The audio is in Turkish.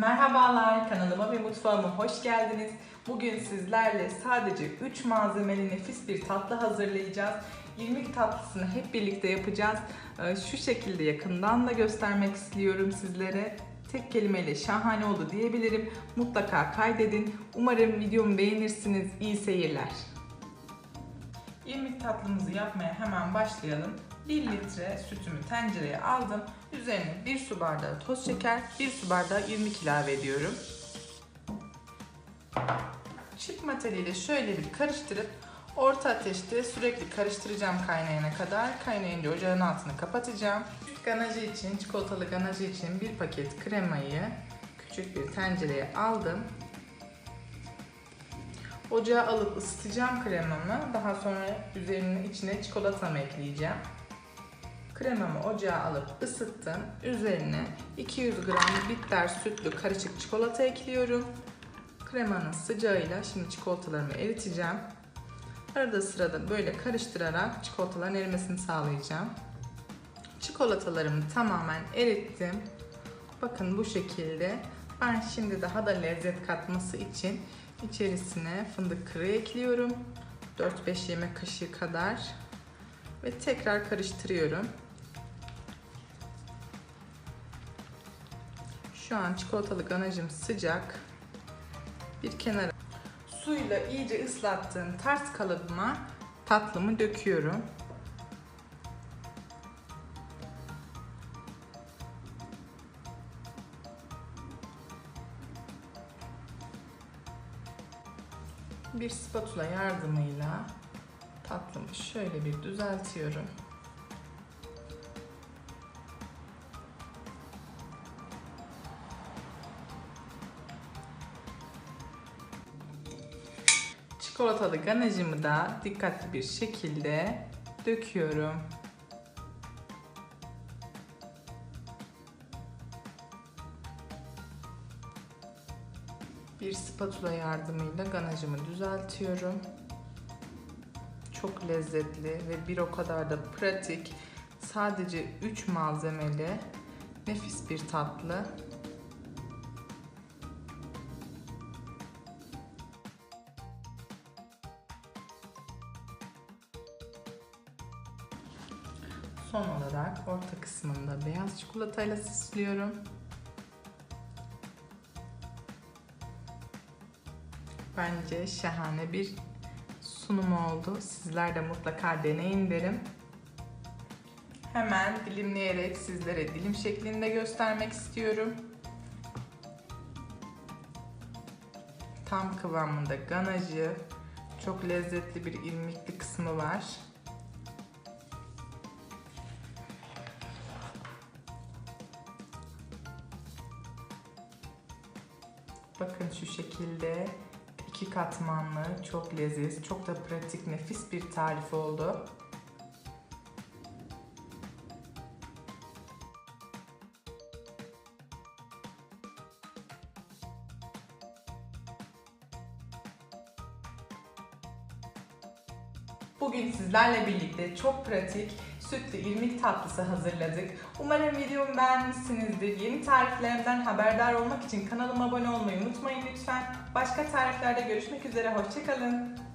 Merhabalar, kanalıma ve mutfağıma hoş geldiniz. Bugün sizlerle sadece 3 malzemeli nefis bir tatlı hazırlayacağız. İrmik tatlısını hep birlikte yapacağız. Ee, Şu şekilde yakından da göstermek istiyorum sizlere. Tek kelimeyle şahane oldu diyebilirim. Mutlaka kaydedin. Umarım videomu beğenirsiniz. İyi seyirler. İrmik tatlımızı yapmaya hemen başlayalım. 1 litre sütümü tencereye aldım. Üzerine 1 su bardağı toz şeker, 1 su bardağı irmik ilave ediyorum. Çırpma teliyle şöyle bir karıştırıp orta ateşte sürekli karıştıracağım kaynayana kadar. Kaynayınca ocağın altını kapatacağım. Ganajı için, çikolatalı ganajı için bir paket kremayı küçük bir tencereye aldım. Ocağa alıp ısıtacağım kremamı. Daha sonra üzerine içine çikolatamı ekleyeceğim. Kremamı ocağa alıp ısıttım. Üzerine 200 gram bitter sütlü karışık çikolata ekliyorum. Kremanın sıcağıyla şimdi çikolatalarımı eriteceğim. Arada sırada böyle karıştırarak çikolataların erimesini sağlayacağım. Çikolatalarımı tamamen erittim. Bakın bu şekilde. Ben şimdi daha da lezzet katması için içerisine fındık kırığı ekliyorum. 4-5 yemek kaşığı kadar ve tekrar karıştırıyorum. Şu an çikolatalı ganajım sıcak. Bir kenara suyla iyice ıslattığım ters kalıbıma tatlımı döküyorum. Bir spatula yardımıyla tatlımı şöyle bir düzeltiyorum. Çikolatalı ganajımı da dikkatli bir şekilde döküyorum. Bir spatula yardımıyla ganajımı düzeltiyorum. Çok lezzetli ve bir o kadar da pratik. Sadece 3 malzemeli nefis bir tatlı. Son olarak orta kısmında beyaz çikolatayla süslüyorum. Bence şahane bir sunum oldu. Sizler de mutlaka deneyin derim. Hemen dilimleyerek sizlere dilim şeklinde göstermek istiyorum. Tam kıvamında ganajı, çok lezzetli bir irmikli kısmı var. Bakın şu şekilde iki katmanlı, çok leziz, çok da pratik, nefis bir tarif oldu. Bugün sizlerle birlikte çok pratik sütlü irmik tatlısı hazırladık. Umarım videomu beğenmişsinizdir. Yeni tariflerimden haberdar olmak için kanalıma abone olmayı unutmayın lütfen. Başka tariflerde görüşmek üzere, hoşçakalın.